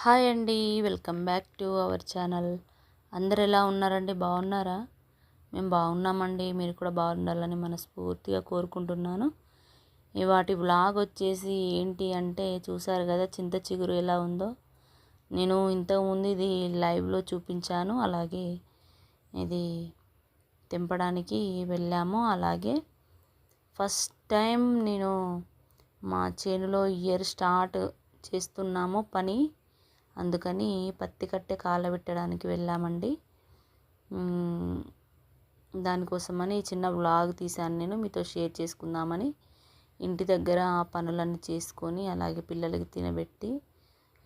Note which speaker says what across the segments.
Speaker 1: Hi అండి welcome back to our channel. అందరు ఎలా ఉన్నారండి? బాగున్నారా? మేము బాగున్నామండి మీరు కూడా బాగుండాలని మనస్ఫూర్తిగా కోరుకుంటున్నాను. వాటి వ్లాగ్ వచ్చేసి ఏంటి అంటే చూసారు కదా చింత చిగురు ఎలా ఉందో? నేను ఇంతకుముందు ఇది లైవ్లో చూపించాను అలాగే ఇది తెంపడానికి వెళ్ళాము. అలాగే ఫస్ట్ టైం నేను మా చేనులో ఇయర్ స్టార్ట్ చేస్తున్నాము పని. అందుకని పత్తి కట్టె కాలబెట్టడానికి వెళ్ళామండి. దానికోసమని చిన్న వ్లాగ్ తీశాను నేను మీతో షేర్ చేసుకుందామని. ఇంటి దగ్గర ఆ పనులన్నీ చేసుకొని అలాగే పిల్లలకి తినబెట్టి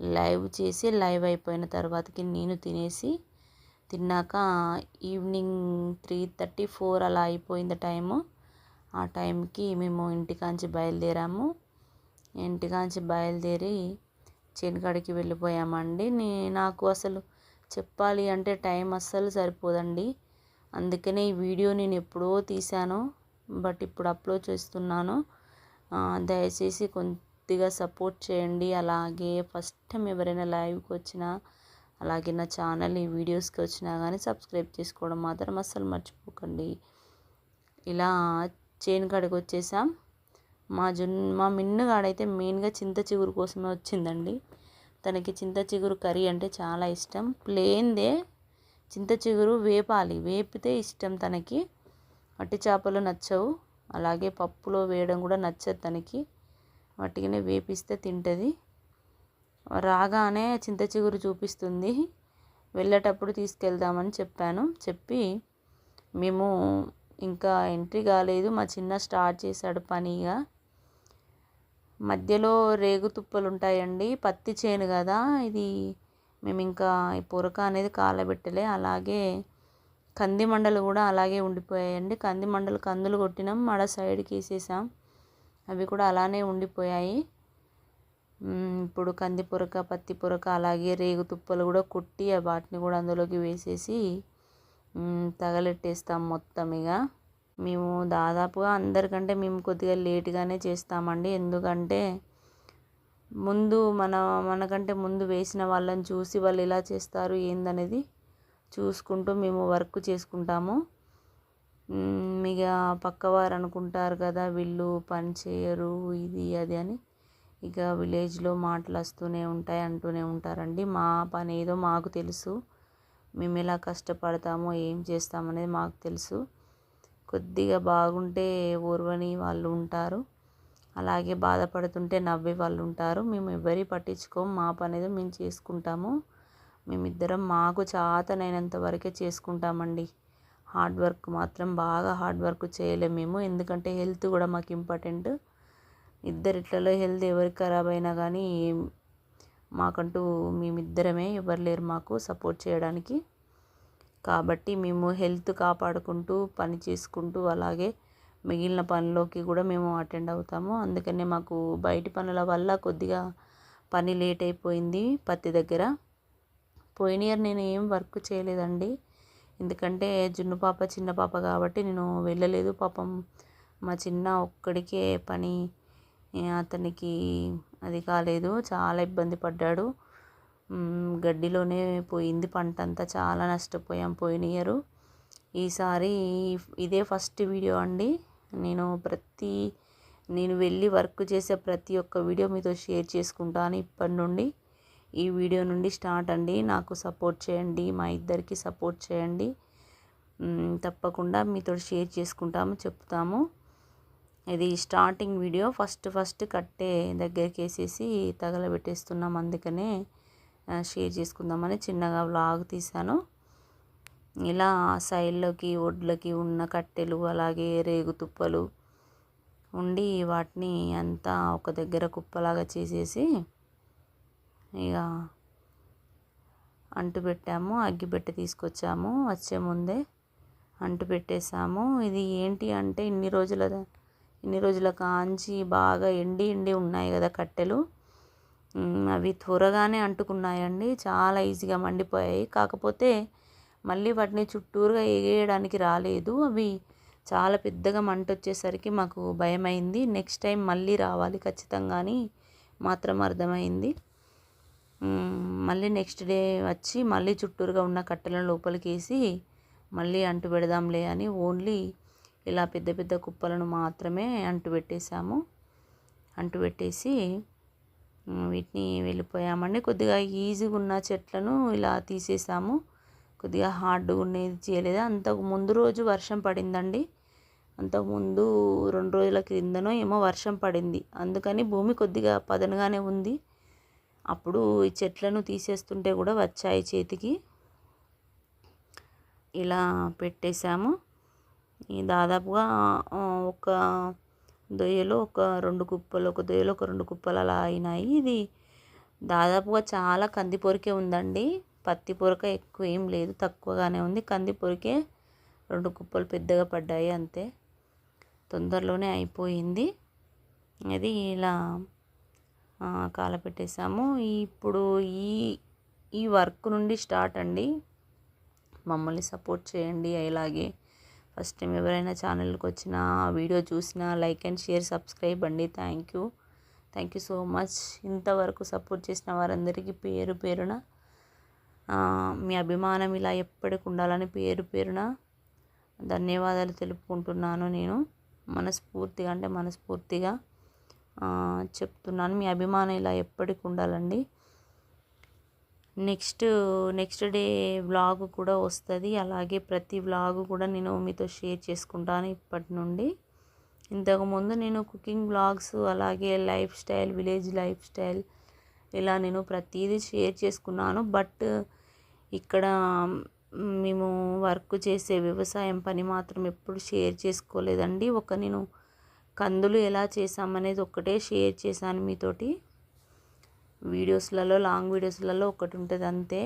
Speaker 1: లైవ్ చేసి లైవ్ అయిపోయిన తర్వాతకి నేను తినేసి తిన్నాక ఈవినింగ్ త్రీ థర్టీ ఫోర్ అలా అయిపోయింది టైము. ఆ టైంకి మేము ఇంటికాంచి బయలుదేరాము. ఇంటికాంచి బయలుదేరి చేనుకాడికి వెళ్ళిపోయామండి. నే నాకు అసలు చెప్పాలి అంటే టైం అస్సలు సరిపోదండి. అందుకనే ఈ వీడియో నేను ఎప్పుడో తీశాను బట్ ఇప్పుడు అప్లోడ్ చేస్తున్నాను. దయచేసి కొద్దిగా సపోర్ట్ చేయండి. అలాగే ఫస్ట్ టైం ఎవరైనా లైవ్కి వచ్చినా అలాగే నా ఛానల్ ఈ వీడియోస్కి వచ్చినా కానీ సబ్స్క్రైబ్ చేసుకోవడం మాత్రం అస్సలు మర్చిపోకండి. ఇలా చేను కాడికి వచ్చేసాం. మా జున్ మా మిన్నుగాడైతే మెయిన్గా చింత చిగురు కోసమే వచ్చిందండి. తనకి చింత చిగురు కర్రీ అంటే చాలా ఇష్టం. ప్లేన్దే చింత చిగురు వేపాలి. వేపితే ఇష్టం తనకి. మట్టి చేపలు నచ్చవు. అలాగే పప్పులో వేయడం కూడా నచ్చదు తనకి. వాటికనే వేపిస్తే తింటుంది. రాగానే చింత చిగురు చూపిస్తుంది. వెళ్ళేటప్పుడు తీసుకెళ్దామని చెప్పాను. చెప్పి మేము ఇంకా ఎంట్రీ కాలేదు. మా చిన్న స్టార్ట్ చేశాడు పనిగా. మధ్యలో రేగు తుప్పలు ఉంటాయండి పత్తి చేను కదా ఇది మేము ఇంకా ఈ పొరక అనేది కాలబెట్టలే. అలాగే కంది మండలు కూడా అలాగే ఉండిపోయాయండి. కంది మండలు కందులు కొట్టినాం మడ సైడ్కి వేసేసాం. అవి కూడా అలానే ఉండిపోయాయి. ఇప్పుడు కంది పొరక పత్తి పొరక అలాగే రేగు తుప్పలు కూడా కొట్టి వాటిని కూడా అందులోకి వేసేసి తగలెట్టేస్తాం మొత్తం ఇక. మేము దాదాపుగా అందరికంటే మేము కొద్దిగా లేట్గానే చేస్తామండి. ఎందుకంటే ముందు మన మనకంటే ముందు వేసిన వాళ్ళని చూసి వాళ్ళు ఎలా చేస్తారు ఏందనేది చూసుకుంటూ మేము వర్క్ చేసుకుంటాము. ఇక పక్కవారు అనుకుంటారు కదా వీళ్ళు పని చేయరు ఇది అది అని. ఇక విలేజ్లో మాటలు వస్తూనే ఉంటాయి అంటూనే ఉంటారండి. మా పని ఏదో మాకు తెలుసు. మేము ఎలా కష్టపడతామో ఏం చేస్తామనేది మాకు తెలుసు. కొద్దిగా బాగుంటే ఓర్వని వాళ్ళు ఉంటారు. అలాగే బాధపడుతుంటే నవ్వే వాళ్ళు ఉంటారు. మేము ఎవరి పట్టించుకోము మా పని ఏదో మేము చేసుకుంటాము. మేమిద్దరం మాకు చాతనైనంత వరకే చేసుకుంటామండి. హార్డ్ వర్క్ మాత్రం బాగా హార్డ్ వర్క్ చేయలేము మేము. ఎందుకంటే హెల్త్ కూడా మాకు ఇంపార్టెంట్. ఇద్దరిట్లలో హెల్త్ ఎవరికి ఖరాబ్ అయినా కానీ మాకంటూ మేమిద్దరమే ఎవరు లేరు మాకు సపోర్ట్ చేయడానికి. కాబట్టి మేము హెల్త్ కాపాడుకుంటూ పని చేసుకుంటూ అలాగే మిగిలిన పనిలోకి కూడా మేము అటెండ్ అవుతాము. అందుకనే మాకు బయటి పనుల వల్ల కొద్దిగా పని లేట్ అయిపోయింది పత్తి దగ్గర. పోయిన ఇయర్ నేను ఏం వర్క్ చేయలేదండి. ఎందుకంటే జున్ను పాప చిన్న పాప కాబట్టి నేను వెళ్ళలేదు. పాపం మా చిన్న ఒక్కడికే పని అతనికి అది కాలేదు. చాలా ఇబ్బంది పడ్డాడు. గడ్డిలోనే పోయింది పంట అంతా చాలా నష్టపోయాం పోయిన ఇయరు. ఈసారి ఇదే ఫస్ట్ వీడియో అండి. నేను ప్రతి నేను వెళ్ళి వర్క్ చేసే ప్రతి ఒక్క వీడియో మీతో షేర్ చేసుకుంటాను ఇప్పటి నుండి. ఈ వీడియో నుండి స్టార్ట్ అండి. నాకు సపోర్ట్ చేయండి మా ఇద్దరికి సపోర్ట్ చేయండి. తప్పకుండా మీతో షేర్ చేసుకుంటాము చెప్తాము. ఇది స్టార్టింగ్ వీడియో. ఫస్ట్ ఫస్ట్ కట్టే దగ్గరికి వేసేసి తగలబెట్టేస్తున్నాం అందుకనే షేర్ చేసుకుందామని చిన్నగా వ్లాగ్ తీశాను. ఇలా సైడ్లోకి ఒడ్లకి ఉన్న కట్టెలు అలాగే రేగు తుప్పలు ఉండి వాటిని అంతా ఒక దగ్గర కుప్పలాగా చేసేసి ఇక అంటు పెట్టాము అగ్గిపెట్టె తీసుకొచ్చాము. వచ్చే ముందే అంటు పెట్టేసాము ఇది ఏంటి అంటే ఇన్ని రోజుల ఇన్ని రోజుల కాంచి బాగా ఎండి ఎండి ఉన్నాయి కదా కట్టెలు. అవి త్వరగానే అంటుకున్నాయండి. చాలా ఈజీగా మండిపోయాయి. కాకపోతే మళ్ళీ వాటిని చుట్టూరుగా ఎగేయడానికి రాలేదు. అవి చాలా పెద్దగా మంట వచ్చేసరికి మాకు భయమైంది. నెక్స్ట్ టైం మళ్ళీ రావాలి ఖచ్చితంగా అని మాత్రం అర్థమైంది. మళ్ళీ నెక్స్ట్ డే వచ్చి మళ్ళీ చుట్టూరుగా ఉన్న కట్టెలను లోపలికి వేసి మళ్ళీ అంటు పెడదాంలే అని ఓన్లీ ఇలా పెద్ద పెద్ద కుప్పలను మాత్రమే అంటు పెట్టేశాము అంటు పెట్టేసి వీటిని వెళ్ళిపోయామండి. కొద్దిగా ఈజీగా ఉన్న చెట్లను ఇలా తీసేసాము. కొద్దిగా హార్డ్గా ఉండేది చేయలేదు. అంతకు ముందు రోజు వర్షం పడిందండి. అంతకుముందు రెండు రోజుల క్రిందనో ఏమో వర్షం పడింది. అందుకని భూమి కొద్దిగా పదనగానే ఉంది. అప్పుడు ఈ చెట్లను తీసేస్తుంటే కూడా వచ్చాయి చేతికి. ఇలా పెట్టేశాము. ఈ దాదాపుగా ఒక దొయ్యలో ఒక రెండు కుప్పలు ఒక దొయ్యలో ఒక రెండు కుప్పలు అలా అయినాయి. ఇది దాదాపుగా చాలా కంది పొరికే ఉందండి. పత్తి పొరక ఎక్కువ ఏం లేదు తక్కువగానే ఉంది. కంది పొరికే రెండు కుప్పలు పెద్దగా పడ్డాయి అంతే. తొందరలోనే అయిపోయింది. అది ఇలా కాలపెట్టేసాము ఇప్పుడు ఈ ఈ వర్క్ నుండి స్టార్ట్ అండి. మమ్మల్ని సపోర్ట్ చేయండి ఇలాగే ఫస్ట్ టైం ఎవరైనా ఛానల్కి వచ్చినా వీడియో చూసినా లైక్ అండ్ షేర్ సబ్స్క్రైబ్ అండి. Thank you. Thank you so much. ఇంతవరకు సపోర్ట్ చేసిన వారందరికీ పేరు పేరున మీ అభిమానం ఇలా ఎప్పటికి ఉండాలని పేరు పేరున ధన్యవాదాలు తెలుపుకుంటున్నాను నేను. మనస్ఫూర్తిగా అంటే మనస్ఫూర్తిగా చెప్తున్నాను. మీ అభిమానం ఇలా ఎప్పటికి ఉండాలండి. నెక్స్ట్ నెక్స్ట్ డే వ్లాగ్ కూడా వస్తుంది. అలాగే ప్రతి వ్లాగ్ కూడా నేను మీతో షేర్ చేసుకుంటాను ఇప్పటి నుండి. ఇంతకుముందు నేను కుకింగ్ వ్లాగ్స్ అలాగే life style village life style ఇలా నేను ప్రతిదీ షేర్ చేసుకున్నాను. బట్ ఇక్కడ మేము వర్క్ చేసే వ్యవసాయం పని మాత్రం ఎప్పుడు షేర్ చేసుకోలేదండి. ఒక నేను కందులు ఎలా చేసామనేది ఒక్కటే షేర్ చేశాను మీతోటి. వీడియోస్లలో లాంగ్ వీడియోస్లలో ఒకటి ఉంటుంది అంతే.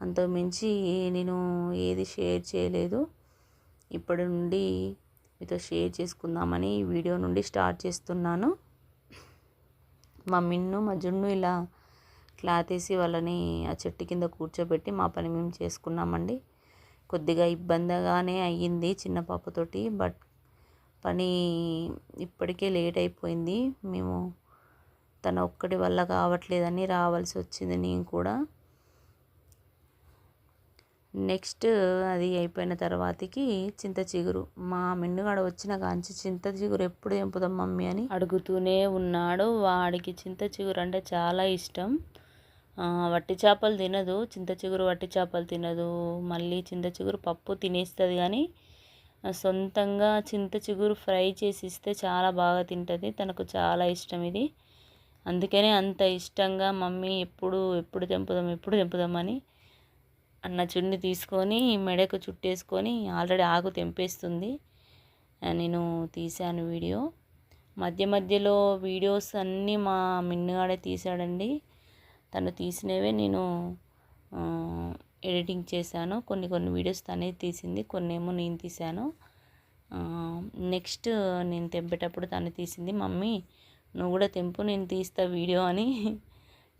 Speaker 1: అంతకుమించి నేను ఏది షేర్ చేయలేదు. ఇప్పటి నుండి మీతో షేర్ చేసుకుందామని ఈ వీడియో నుండి స్టార్ట్ చేస్తున్నాను. మా మిన్ను మా జున్ను ఇలా క్లాత్ వేసి వాళ్ళని ఆ చెట్టు కింద కూర్చోబెట్టి మా పని మేము చేసుకున్నామండి. కొద్దిగా ఇబ్బందిగానే అయ్యింది చిన్న పాపతోటి బట్ పని ఇప్పటికే లేట్ అయిపోయింది. మేము తన ఒక్కడి వల్ల కావట్లేదని రావాల్సి వచ్చింది నేను కూడా. నెక్స్ట్ అది అయిపోయిన తర్వాతకి చింత చిగురు. మా మిన్నుగాడు వచ్చిన కాంచి చింత చిగురు ఎప్పుడు తెంపుదాం మమ్మీ అని అడుగుతూనే ఉన్నాడు. వాడికి చింత చిగురు అంటే చాలా ఇష్టం. వట్టి చేపలు తినదు. చింత చిగురు వట్టి చేపలు తినదు. మళ్ళీ చింత చిగురు పప్పు తినేస్తుంది కానీ సొంతంగా చింత చిగురు ఫ్రై చేసి ఇస్తే చాలా బాగా తింటుంది. తనకు చాలా ఇష్టం ఇది. అందుకనే అంత ఇష్టంగా మమ్మీ ఎప్పుడు ఎప్పుడు తెంపుదాం ఎప్పుడు తెంపుదామని అన్న చున్ని తీసుకొని మెడకు చుట్టేసుకొని ఆల్రెడీ ఆకు తెంపేస్తుంది. నేను తీశాను వీడియో. మధ్య మధ్యలో వీడియోస్ అన్నీ మా మిన్నుగాడే తీశాడండి. తను తీసినవే నేను ఎడిటింగ్ చేశాను. కొన్ని కొన్ని వీడియోస్ తనే తీసింది కొన్ని ఏమో నేను తీశాను. నెక్స్ట్ నేను తెంపేటప్పుడు తను తీసింది మమ్మీ. నువ్వు కూడా తెంపు నేను తీస్తా వీడియో అని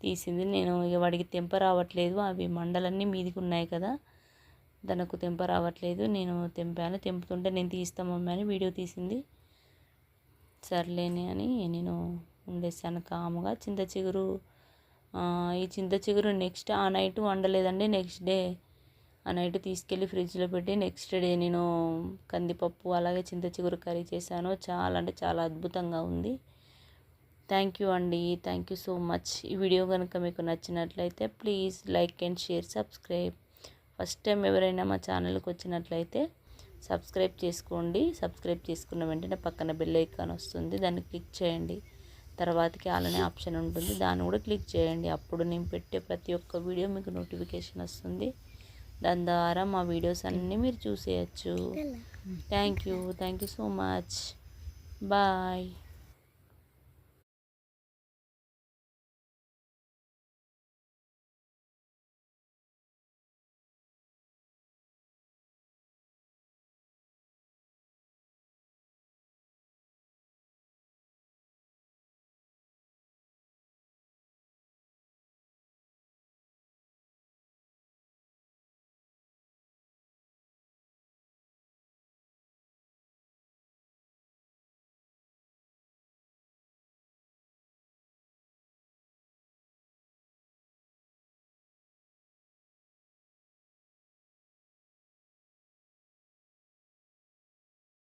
Speaker 1: తీసింది. నేను ఇక వాడికి తెంప రావట్లేదు. అవి మండలన్నీ మీదికి ఉన్నాయి కదా. తనకు తెంప రావట్లేదు. నేను తెంపాను. తెంపుతుంటే నేను తీస్తా మమ్మీ అని వీడియో తీసింది. సర్లేని అని నేను ఉండేసాను కాముగా. చింత చిగురు ఈ చింత చిగురు నెక్స్ట్ ఆ నైట్ వండలేదండి. నెక్స్ట్ డే ఆ నైట్ తీసుకెళ్ళి ఫ్రిడ్జ్లో పెట్టి నెక్స్ట్ డే నేను కందిపప్పు అలాగే చింత చిగురు కర్రీ చేశాను. చాలా అంటే చాలా అద్భుతంగా ఉంది. థ్యాంక్ యూ అండి థ్యాంక్ యూ సో మచ్ ఈ వీడియో కనుక మీకు నచ్చినట్లయితే please like and share subscribe first time ఎవరైనా మా ఛానల్కి వచ్చినట్లయితే సబ్స్క్రైబ్ చేసుకోండి. సబ్స్క్రైబ్ చేసుకున్న వెంటనే పక్కన బెల్ ఐకాన్ వస్తుంది. దాన్ని క్లిక్ చేయండి. తర్వాతకి అలానే ఆప్షన్ ఉంటుంది. దాన్ని కూడా క్లిక్ చేయండి. అప్పుడు నేను పెట్టే ప్రతి ఒక్క వీడియో మీకు నోటిఫికేషన్ వస్తుంది. దాని ద్వారా మా వీడియోస్ అన్నీ మీరు చూసేయచ్చు. Thank you thank you so much bye